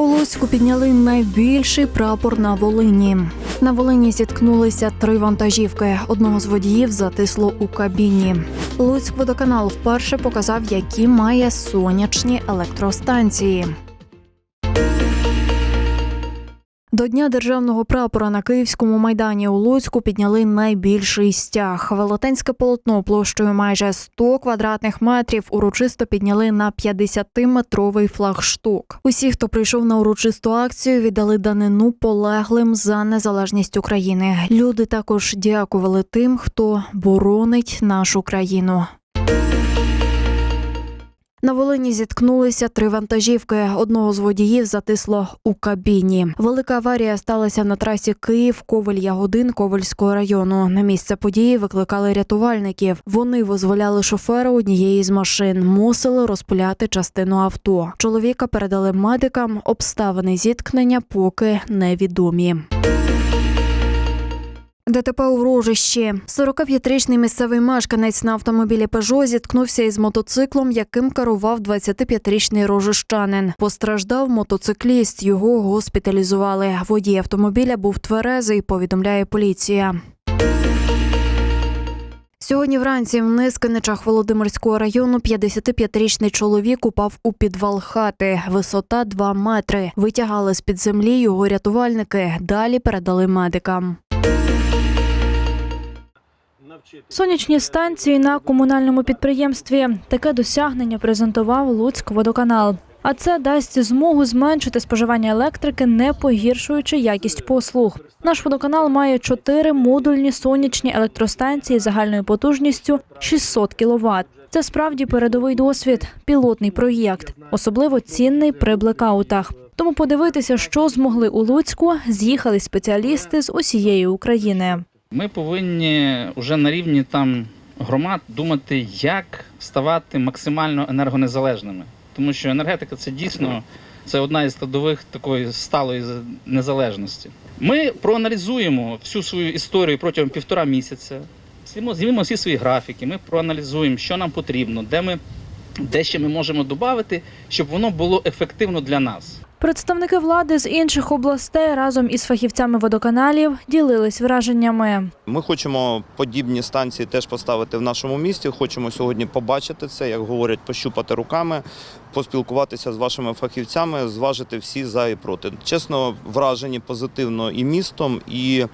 У Луцьку підняли найбільший прапор на Волині. На Волині зіткнулися три вантажівки. Одного з водіїв затисло у кабіні. Луцьк водоканал вперше показав, які має сонячні електростанції. До Дня державного прапора на Київському майдані у Луцьку підняли найбільший стяг. Велетенське полотно площею майже 100 квадратних метрів урочисто підняли на 50-метровий флагшток. Усі, хто прийшов на урочисту акцію, віддали данину полеглим за незалежність України. Люди також дякували тим, хто боронить нашу країну. На Волині зіткнулися три вантажівки. Одного з водіїв затисло у кабіні. Велика аварія сталася на трасі Київ Ковель Ягодин Ковельського району. На місце події викликали рятувальників. Вони визволяли шофера однієї з машин, мусили розпиляти частину авто. Чоловіка передали медикам. Обставини зіткнення поки невідомі. ДТП у Рожищі. 45-річний місцевий мешканець на автомобілі Пежо зіткнувся із мотоциклом, яким керував 25-річний рожищанин. Постраждав мотоцикліст. Його госпіталізували. Водій автомобіля був тверезий. Повідомляє поліція. Сьогодні вранці в Нискиничах Володимирського району 55-річний чоловік упав у підвал хати. Висота 2 метри. Витягали з під землі його рятувальники. Далі передали медикам. Сонячні станції на комунальному підприємстві. Таке досягнення презентував Луцьк водоканал. А це дасть змогу зменшити споживання електрики, не погіршуючи якість послуг. Наш водоканал має чотири модульні сонячні електростанції загальною потужністю 600 кВт. Це справді передовий досвід, пілотний проєкт, особливо цінний при блекаутах. Тому подивитися, що змогли у Луцьку, з'їхали спеціалісти з усієї України. Ми повинні вже на рівні там громад думати, як ставати максимально енергонезалежними. Тому що енергетика це дійсно це одна із складових такої сталої незалежності. Ми проаналізуємо всю свою історію протягом півтора місяця. Знімемо- всі свої графіки, ми проаналізуємо, що нам потрібно, де ми де ще ми можемо додати, щоб воно було ефективно для нас. Представники влади з інших областей разом із фахівцями водоканалів ділились враженнями. Ми хочемо подібні станції теж поставити в нашому місті. Хочемо сьогодні побачити це, як говорять, пощупати руками, поспілкуватися з вашими фахівцями, зважити всі за і проти. Чесно, вражені позитивно і містом, і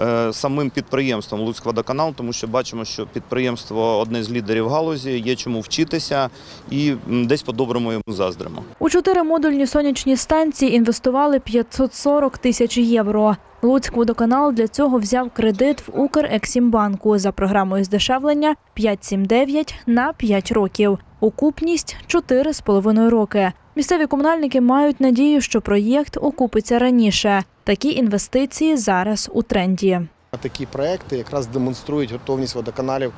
е, самим підприємством Луцькводоканал, тому що бачимо, що підприємство одне з лідерів галузі, є чому вчитися, і десь по-доброму йому заздримо. У чотири модульні сонячні станції інвестували 540 тисяч євро. Луцьк водоканал для цього взяв кредит в Укрексімбанку за програмою здешевлення 579 на 5 років. Окупність 4,5 роки. Місцеві комунальники мають надію, що проєкт окупиться раніше. Такі інвестиції зараз у тренді. Такі проекти якраз демонструють готовність водоканалів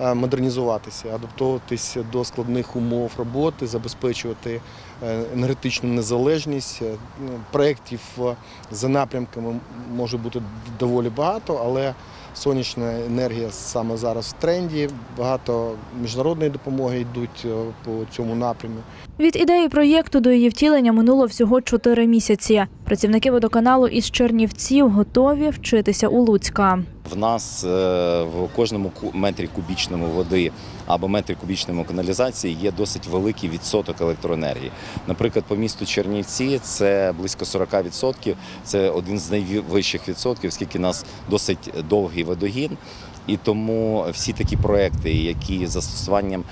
модернізуватися, адаптовуватись до складних умов роботи, забезпечувати е, енергетичну незалежність. Е, ну, Проєктів е, за напрямками може бути доволі багато, але сонячна енергія саме зараз в тренді. Багато міжнародної допомоги йдуть е, по цьому напряму. Від ідеї проєкту до її втілення минуло всього 4 місяці. Працівники водоканалу із Чернівців готові вчитися у Луцька. В нас е, в кожному метрі кубічному води або метрі кубічному каналізації є досить великий відсоток електроенергії. Наприклад, по місту Чернівці це близько 40%. Це один з найвищих відсотків, оскільки у нас досить довгий водогін. І тому всі такі проекти, які застосуванням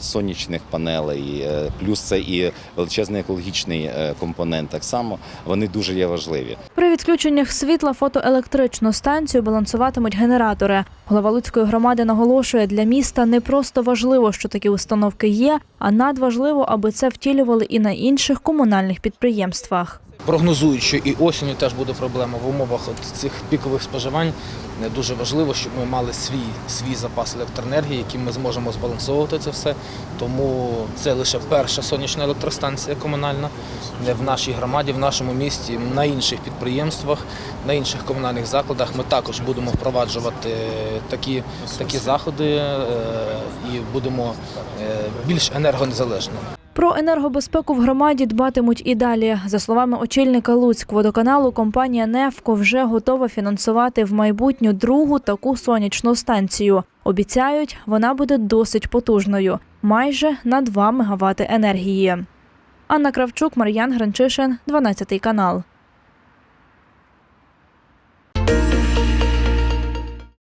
сонячних панелей, е, плюс це і величезний екологічний е, компонент, так само вони дуже є важливі. При відключеннях світла фотоелектричну станцію балансуватимуть генератори. Голова Луцької громади наголошує, для міста не просто важливо, що такі установки є, а надважливо, аби це втілювали і на інших комунальних підприємствах. Прогнозують, що і осінню теж буде проблема в умовах от цих пікових споживань. Не Дуже важливо, щоб ми мали свій, свій запас електроенергії, яким ми зможемо збалансовувати це все. Тому це лише перша сонячна електростанція комунальна е, в нашій громаді, в нашому місті, на інших підприємствах, на інших комунальних закладах. Ми також будемо впроваджувати такі, такі заходи е, і будемо е, більш енергонезалежними. Про енергобезпеку в громаді дбатимуть і далі. За словами очільника Луцькводоканалу, компанія «Нефко» вже готова фінансувати в майбутню другу таку сонячну станцію. Обіцяють, вона буде досить потужною, майже на 2 мегавати енергії. Анна Кравчук, Мар'ян Гранчишин, 12 канал.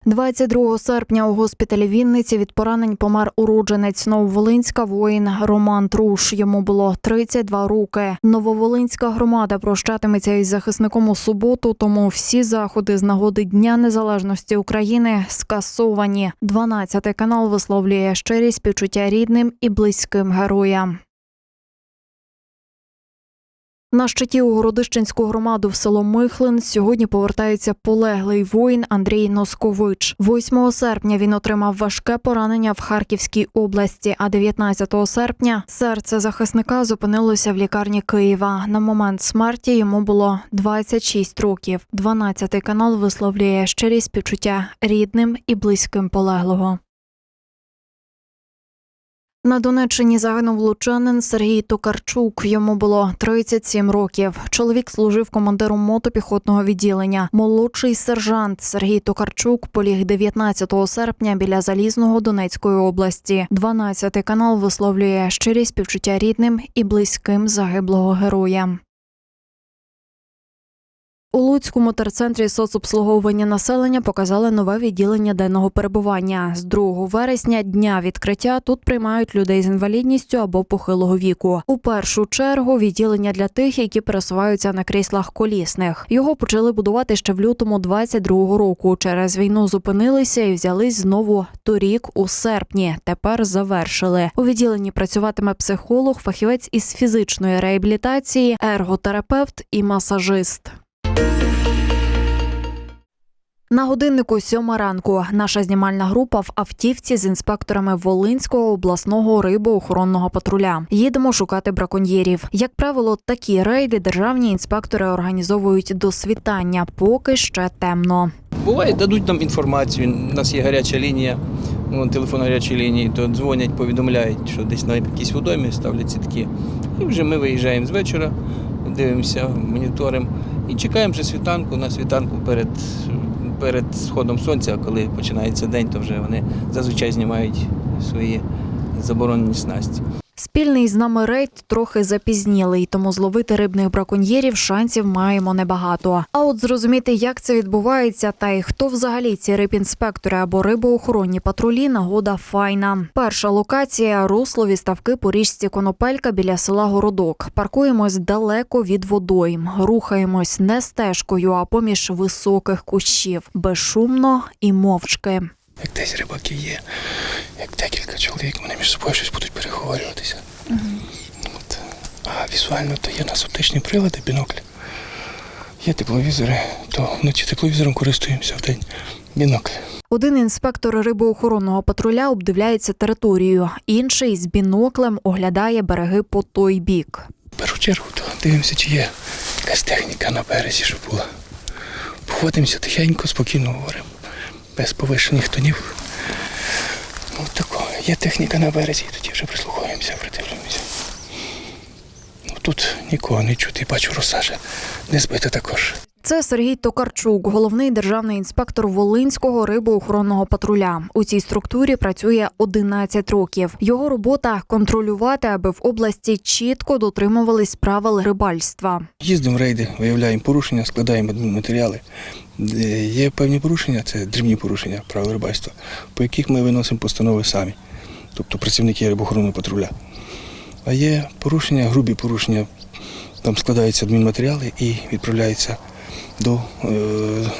22 серпня у госпіталі Вінниці від поранень помер уродженець Нововолинська воїн Роман Труш. Йому було 32 роки. Нововолинська громада прощатиметься із захисником у суботу, тому всі заходи з нагоди Дня Незалежності України скасовані. 12 канал висловлює щирі співчуття рідним і близьким героям. На щиті у Городищенську громаду в село Михлин сьогодні повертається полеглий воїн Андрій Носкович. 8 серпня він отримав важке поранення в Харківській області. А 19 серпня серце захисника зупинилося в лікарні Києва. На момент смерті йому було 26 років. 12 канал висловлює щирі співчуття рідним і близьким полеглого. На Донеччині загинув лучанин Сергій Токарчук. Йому було 37 років. Чоловік служив командиром мотопіхотного відділення. Молодший сержант Сергій Токарчук поліг 19 серпня біля Залізного Донецької області. 12 канал висловлює щирі співчуття рідним і близьким загиблого героя. У Луцькому терцентрі соцобслуговування населення показали нове відділення денного перебування. З 2 вересня дня відкриття тут приймають людей з інвалідністю або похилого віку. У першу чергу відділення для тих, які пересуваються на кріслах колісних. Його почали будувати ще в лютому 22-го року. Через війну зупинилися і взялись знову торік у серпні. Тепер завершили. У відділенні працюватиме психолог, фахівець із фізичної реабілітації, ерготерапевт і масажист. На годиннику сьома ранку наша знімальна група в автівці з інспекторами Волинського обласного рибоохоронного патруля. Їдемо шукати браконьєрів. Як правило, такі рейди державні інспектори організовують до світання, поки ще темно. Буває, дадуть нам інформацію. У нас є гаряча лінія, ну, телефон гарячої лінії, то дзвонять, повідомляють, що десь на якійсь водоймі ставлять сітки. І вже ми виїжджаємо з вечора, дивимося, моніторимо і чекаємо вже світанку. На світанку перед, перед сходом сонця, коли починається день, то вже вони зазвичай знімають свої заборонені снасті. Спільний з нами рейд трохи запізнілий, тому зловити рибних браконьєрів шансів маємо небагато. А от зрозуміти, як це відбувається, та й хто взагалі ці рибінспектори або рибоохоронні патрулі, нагода файна. Перша локація руслові ставки по річці Конопелька біля села Городок. Паркуємось далеко від водойм, рухаємось не стежкою, а поміж високих кущів, безшумно і мовчки. Як десь рибаки є, як декілька чоловік, вони між собою щось будуть переговорюватися. От. А візуально то є у нас оптичні прилади, біноклі. Є тепловізори, то вночі тепловізором користуємося вдень. Бінокль. Один інспектор рибоохоронного патруля обдивляється територію, інший з біноклем оглядає береги по той бік. В першу чергу то дивимося, чи є якась техніка на березі, щоб була. Походимося тихенько, спокійно говоримо, без повищених тонів. Ну, тако, є техніка на березі, тоді вже прислухаємося, придивлюємося. Ну, тут нікого не чути, бачу, розсажа не збита також. Це Сергій Токарчук, головний державний інспектор Волинського рибоохоронного патруля. У цій структурі працює 11 років. Його робота контролювати, аби в області чітко дотримувались правил рибальства. Їздимо в рейди, виявляємо порушення, складаємо адмінматеріали. Е, Є певні порушення, це дрібні порушення правил рибальства, по яких ми виносимо постанови самі, тобто працівники рибоохоронного патруля. А є порушення, грубі порушення, там складаються адмінматеріали і відправляються до, е,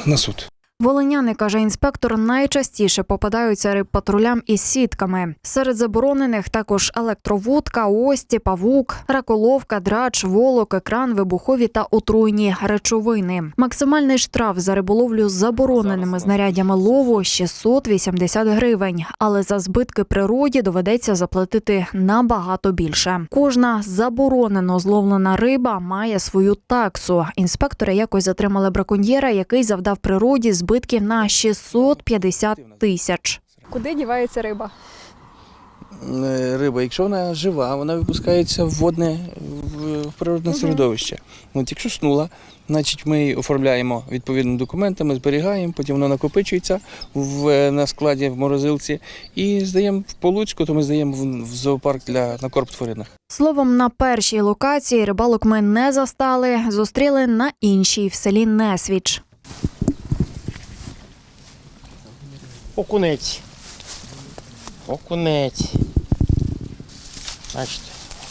на суд. Волиняни, каже інспектор, найчастіше попадаються рибпатрулям із сітками. Серед заборонених також електровудка, ості, павук, раколовка, драч, волок, екран, вибухові та отруйні речовини. Максимальний штраф за риболовлю з забороненими знарядями лову 680 гривень, але за збитки природі доведеться заплатити набагато більше. Кожна заборонено зловлена риба має свою таксу. Інспектори якось затримали браконьєра, який завдав природі збитків на 650 тисяч. Куди дівається риба? е, риба, якщо вона жива, вона випускається в водне в, природне середовище. От якщо снула, значить ми її оформляємо відповідними документами, зберігаємо, потім воно накопичується в, е, на складі в морозилці і здаємо в Полуцьку, то ми здаємо в, в зоопарк для на корм тваринах. Словом, на першій локації рибалок ми не застали, зустріли на іншій в селі Несвіч. Окунець. Окунець. Бачите,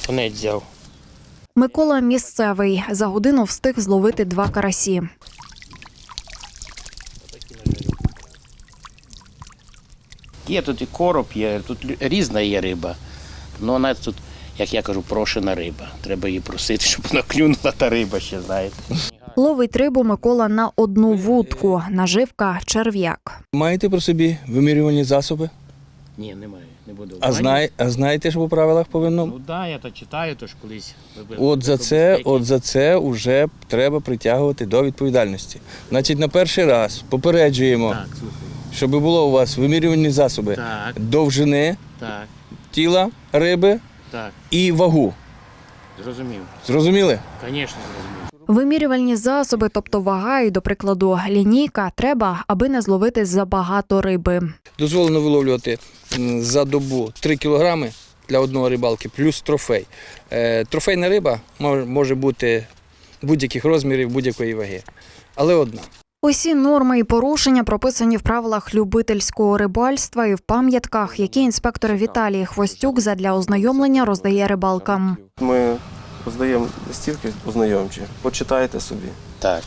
окунець взяв. Микола місцевий за годину встиг зловити два карасі. Є тут і короб, є, тут різна є риба. Ну, вона тут, як я кажу, прошена риба. Треба її просити, щоб вона клюнула та риба ще, знаєте. Ловить рибу Микола на одну вудку. Наживка черв'як. Маєте про собі вимірювальні засоби? Ні, немає, не буду. А, знає, а знаєте, що по правилах повинно? Ну так, да, я то читаю, то ж колись. От за це, от за це вже треба притягувати до відповідальності. Значить, на перший раз попереджуємо, Так, слухаю. щоб було у вас вимірювальні засоби Так, довжини так, тіла риби так. і вагу. Зрозумів. Зрозуміли? Звісно, зрозумів. Вимірювальні засоби, тобто вага і, до прикладу, лінійка, треба, аби не зловити забагато риби. Дозволено виловлювати за добу 3 кілограми для одного рибалки, плюс трофей. Е, Трофейна риба може бути будь-яких розмірів, будь-якої ваги. Але одна. Усі норми і порушення прописані в правилах любительського рибальства і в пам'ятках, які інспектор Віталій Хвостюк задля ознайомлення роздає рибалкам. Ми роздаємо листівки ознайомчі, почитайте собі. Так.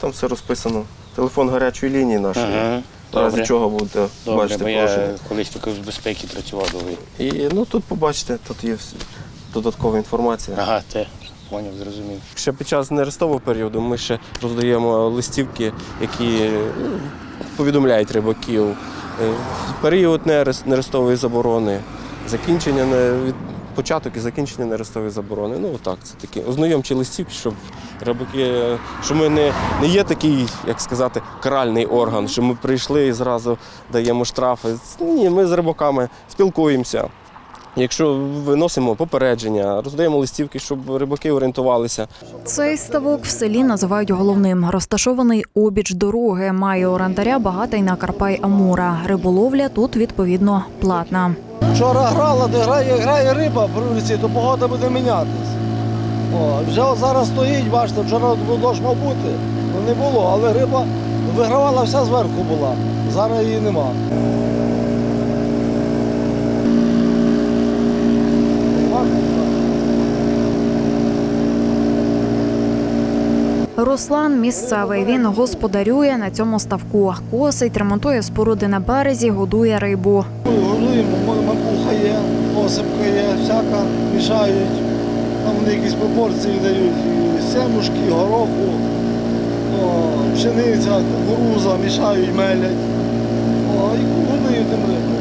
Там все розписано. Телефон гарячої лінії нашої. Ага. В разі Добре. чого будете Добре, бачити бо я колись таки з безпеки працював довгий. І ну тут побачите, тут є вс- додаткова інформація. Ага, те, поняв, зрозумів. Ще під час нерестового періоду ми ще роздаємо листівки, які ну, повідомляють рибаків. е, Період нерест- нерестової заборони, закінчення не- від початок і закінчення нерестової заборони. Ну так, це такі ознайомчі листівки, щоб рибаки, що ми не, не є такий, як сказати, каральний орган, що ми прийшли і зразу даємо штрафи. Ні, ми з рибаками спілкуємося. Якщо виносимо попередження, роздаємо листівки, щоб рибаки орієнтувалися. Цей ставок в селі називають головним. Розташований обіч дороги. Має орендаря багатий на Карпай Амура. Риболовля тут відповідно платна. Вчора грала, де грає, грає риба в вулиці, то погода буде мінятись. О, вже зараз стоїть, бачите, вчора дощ мав бути, ну не було, але риба вигравала вся зверху була. Зараз її нема. Руслан місцевий. Він господарює на цьому ставку. Косить, ремонтує споруди на березі, годує рибу. Годуємо, макуха є, посипка є, всяка, мішають. Там вони якісь пропорції дають. І семушки, гороху, пшениця, кукуруза, мішають, мелять. О, і годують тим рибу.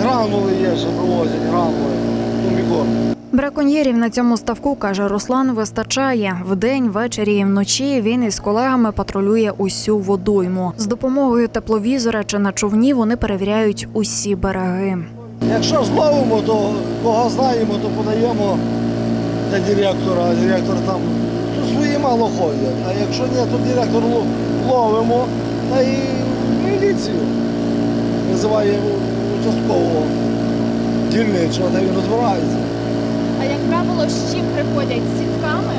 Гранули є, ще привозять, гранули, комікорм. Браконьєрів на цьому ставку, каже Руслан, вистачає. Вдень, ввечері і вночі він із колегами патрулює усю водойму. З допомогою тепловізора чи на човні вони перевіряють усі береги. Якщо зловимо, то кого знаємо, то подаємо для директора, а директор там то свої мало ходять. А якщо ні, то директор ловимо та і міліцію. Називає участкового дільничого, та він розбирається. А як правило, з чим приходять з сітками?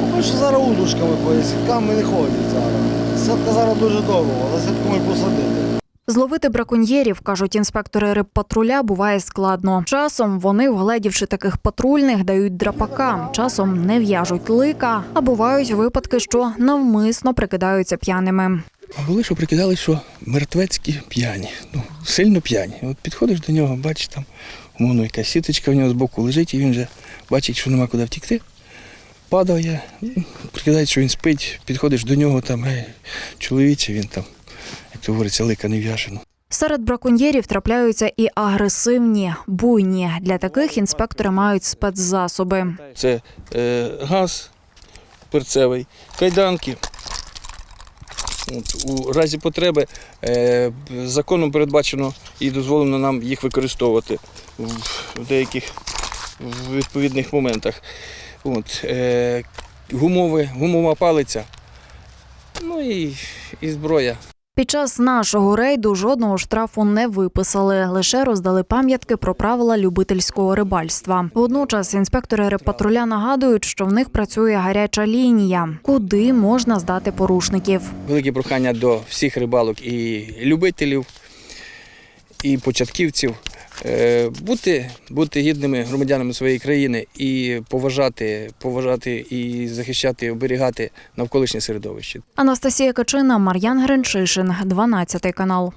Ну, Ми ж зараз удушками ходять, сітками не ходять зараз. Сітка зараз дуже дорого, за сітку ми посадити. Зловити браконьєрів, кажуть інспектори рибпатруля, буває складно. Часом вони, вгледівши таких патрульних, дають драпака, часом не в'яжуть лика, а бувають випадки, що навмисно прикидаються п'яними. А були, що прикидали, що мертвецькі п'яні, ну, сильно п'яні. От підходиш до нього, бачиш там, умовно, якась сіточка в нього збоку лежить, і він вже бачить, що нема куди втікти. Падає, ну, прикидає, що він спить, підходиш до нього, там, гей, чоловіче, він там, як то говориться, лика не в'яже. ну. Серед браконьєрів трапляються і агресивні, буйні. Для таких інспектори мають спецзасоби. Це е, газ перцевий, кайданки, От, у разі потреби е, законом передбачено і дозволено нам їх використовувати в, деяких відповідних моментах. От, е, Гумови, гумова палиця, ну і, і зброя. Під час нашого рейду жодного штрафу не виписали, лише роздали пам'ятки про правила любительського рибальства. Водночас інспектори рибпатруля нагадують, що в них працює гаряча лінія, куди можна здати порушників. Велике прохання до всіх рибалок і любителів, і початківців. Е, Бути, бути гідними громадянами своєї країни і поважати, поважати і захищати, оберігати навколишнє середовище. Анастасія Качина, Мар'ян Гринчишин, 12 канал.